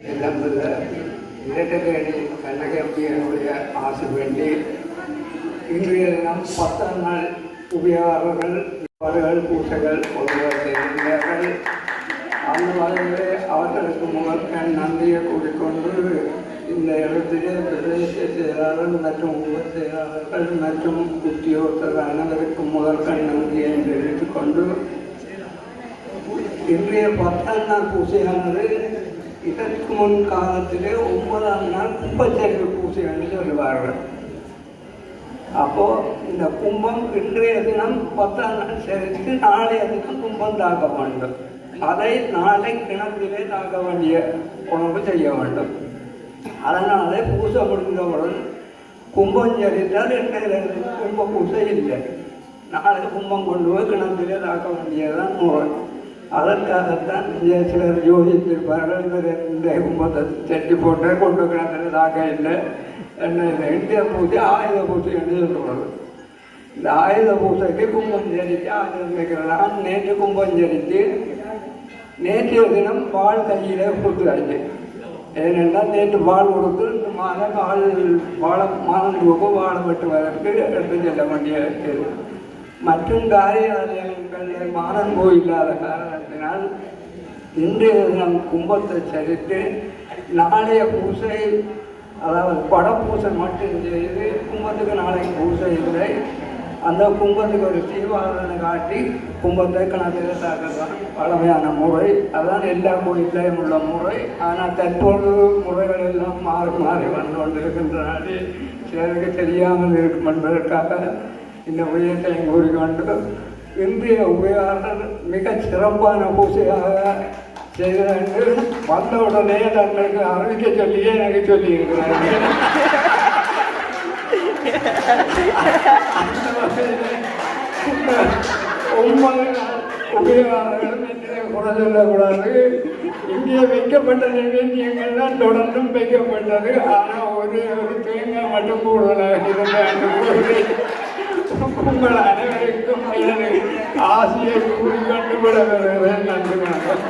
இளம்புல இரட்டகேணி கண்ணகம்பியனுடைய ஆசை வேண்டி இன்றைய தினம் பத்தாம் நாள் உபயோகர்கள் அவர்கள் பூசைகள் ஒருவர் செய்கின்றார்கள் அந்த வகையிலே அவர்களுக்கு முதற்கண் நன்றியை கூறிக்கொண்டு இந்த இடத்திலே பிரதேச செயலாளர் மற்றும் உப செயலாளர்கள் மற்றும் உத்தியோகத்தர் அனைவருக்கும் முதற்கண் நன்றி என்று எடுத்துக்கொண்டு இன்றைய பத்தாம் நாள் பூசையானது இதற்கு முன் காலத்திலே ஒன்பதாம் நாள் கும்பச்சரிவு பூசை என்று சொல்லுவார்கள் அப்போ இந்த கும்பம் இன்றைய தினம் பத்தாம் நாள் சேர்த்து நாளைய தினம் கும்பம் தாக்க வேண்டும். அதை நாளை கிணத்திலே தாக்க வேண்டிய உணவு செய்ய வேண்டும். அதனாலே பூசை முடிந்தவுடன் கும்பம் சரித்தால் இன்றைய கும்ப பூசை இல்லை. நாளை கும்பம் கொண்டு போய் கிணத்திலே தாக்க வேண்டியதுதான் முறை அதற்காகத்தான் இங்கே சிலர் யோசித்திருப்பார்கள். இவர் இந்த கும்பத்தை தட்டி போட்டு கொண்டு கிடந்தது தாக்க இல்லை. என்ன இல்லை இந்திய பூஜை ஆயுத பூஜை என்று சொல்லுவது இந்த ஆயுத பூஜைக்கு கும்பம் ஜரித்து ஆயுதம் வைக்கிறதான் நேற்று கும்பம் ஜரித்து நேற்றைய தினம் பால் கையிலே கொடுத்தாச்சு. ஏனென்றால் நேற்று பால் கொடுத்து இந்த மாதம் பால் வாழ மாதம் வாழ வாழை வெட்டுவதற்கு எடுத்து செல்ல வேண்டிய இது. மற்றும் காரியாலயங்களில் மானன்போ இல்லாத காரணத்தினால் இன்றைய தினம் கும்பத்தை சரித்து நாளைய பூசை அதாவது படப்பூசை மட்டும் செய்து கும்பத்துக்கு நாளைக்கு பூசை இல்லை. அந்த கும்பத்துக்கு ஒரு தீபாவளனை காட்டி கும்பத்தை கணக்கில் தாக்கலாம் பழமையான முறை. அதான் எல்லா கோயிலையும் உள்ள முறை. ஆனால் தற்போது முறைகள் எல்லாம் மாறி மாறி வந்து கொண்டிருக்கின்றன. சிலருக்கு தெரியாமல் இருக்கும் என்பதற்காக இந்த விடயத்தை கூறிக்கொண்டு இன்றைய உபயோகர்கள் மிக சிறப்பான பூசையாக செய்த என்று வந்த உடனே தங்களுக்கு அறிவிக்க சொல்லியே எனக்கு சொல்லியிருக்கிறார்கள். அந்த வகையிலே இந்த குறை சொல்லக்கூடாது. இங்கே வைக்கப்பட்ட நிகழ்ச்சியங்கள் தான் தொடர்ந்தும் வைக்கப்பட்டது. ஆனால் ஒரு ஒரு தேங்காய் மட்டும் கூடுதலாக இருந்த உங்கள் அனைவருக்கும் எனது ஆசையை கூறிக்கொண்டு விட வருகிறேன் நன்றி வணக்கம்.